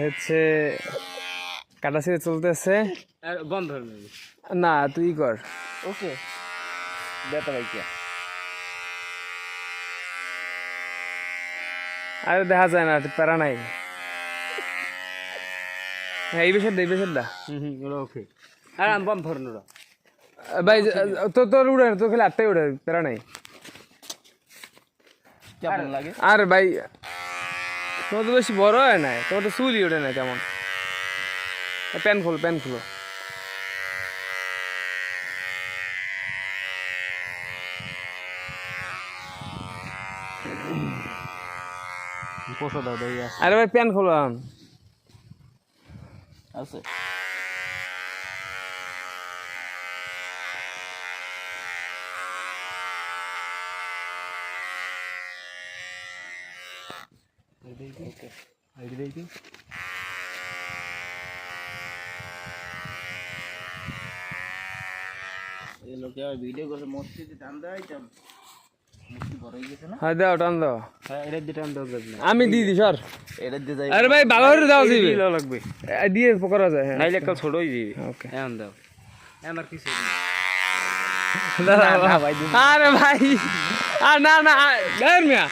হচ্ছে কাটা ছিঁড়ে চলতেছে। বন্ধ না তুই কর। ওকে। বেতা ভাই আরে দেখা যায় না প্যারা নাই। হ্যাঁ এই বিষয় দে এই বিষয় দা হুম হুম ওকে। আর ধরুন ওরা। ভাই তো তোর উড়ে তোর খালি আটটাই উড়ে প্যারা নাই। কেমন লাগে? আর ভাই তোমার তো বেশি বড় হয় না তোমার তো চুলই ওঠে না তেমন। প্যান খুলো প্যান খুলো। আরে ভাই প্যান খোলো। আছে। লোকে ভিডিও করে মসজিদে টান দেয় হয়ে গেছে না? হ্যাঁ দাও টান দাও। হ্যাঁ এটা দিয়ে টান দেওয়া না আমি দিয়ে দিই সর। এটা দিয়ে যাই। আরে ভাই ভালো করে দাও দিবি লাগবে। দিয়ে করা যায় হ্যাঁ। নাইলে একটা ছোটই দিবি। ওকে এখন দাও। আমার কিছু আরে ভাই। আর না না মিয়া।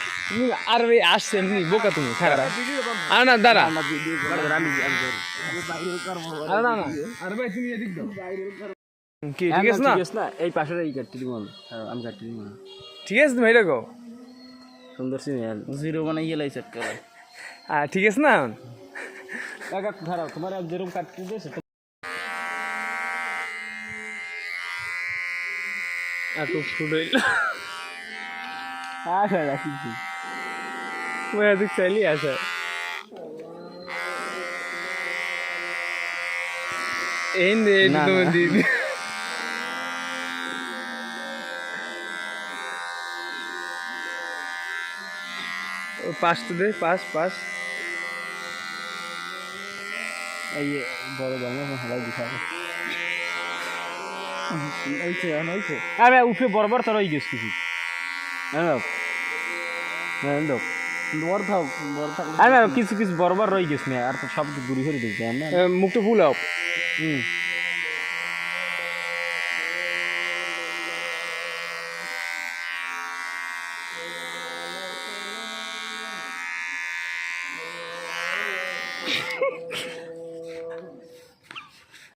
আর ভাই আসছে এমনি বোকা তুমি খারাপ। আর না দাঁড়া। আরে না না। আরে ভাই তুমি এদিক দাও কি ঠিক আছে না? ঠিক আছে না এই পাশের এই কাটতে দিব আমি কাটতে দিব ঠিক আছে তুমি এটা কো সুন্দর সিনিয়াল জিরো বানাই গেলাই সেট করে আর ঠিক আছে না? কাকা খারাপ তোমার এক যেরকম কাটতে দিয়েছে এত ফুট হইল রাখিছি ওই এদিক চাইলি আছে এই নে না, তুমি না। দিদি ও পাঁচ তো দে পাঁচ পাঁচ এই যে বড় দাম হালাই দিখাবে এইছে এইছে আরে উঠে বরাবর তোর হয়ে গেছ কিছু হ্যাঁ হ্যাঁ বরফা বরফা কিছু কিছু বরবার রয়ে গেছে না আর সব গুড়ি হয়ে গেছে না মুখটা ফুল আপ। হুম।